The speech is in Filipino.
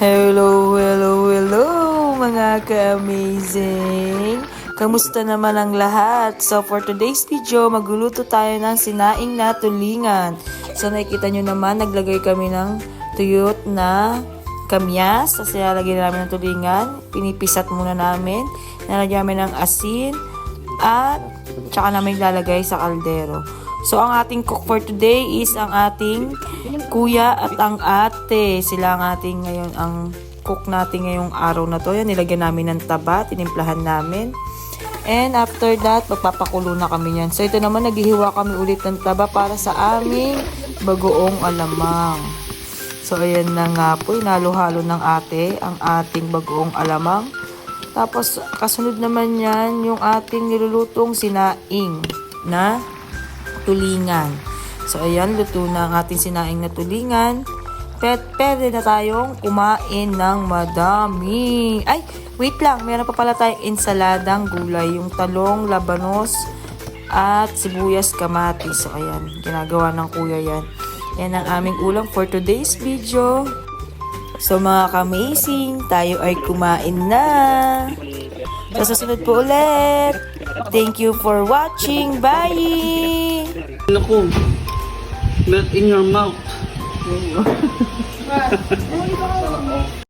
Hello, hello, hello mga ka-amazing! Kamusta naman ang lahat? So for today's video, magluluto tayo ng sinaing na tulingan. So nakikita nyo naman, naglagay kami ng tuyot na kamyas. Kasi nalagyan namin ng tulingan. Pinipisat muna namin. Nalagyan namin ng asin. At tsaka namin lalagay sa kaldero. So ang ating cook for today is ang ating kuya at ang ate. Sila ang ating ngayon ang cook natin ngayong araw na to. Yan, nilagyan namin ng taba, tinimplahan namin. And after that, magpapakulo na kami yan. So ito naman, naghihiwa kami ulit ng taba para sa aming bagoong alamang. So ayan na nga po, inalo-halo ng ate ang ating bagoong alamang. Tapos kasunod naman yan yung ating nilulutong sinaing na tulingan. So ayan, luto na ang ating sinaing na tulingan. Pet, pwede na tayong kumain ng madami. Ay, wait lang. Meron pa pala tayong ensaladang gulay. Yung talong, labanos, at sibuyas kamatis. So, ayan. Ginagawa ng kuya yan. Yan ang aming ulam for today's video. So, mga kamazing, tayo ay kumain na. Sa susunod po ulit. Thank you for watching. Bye! Naku, melt in your mouth.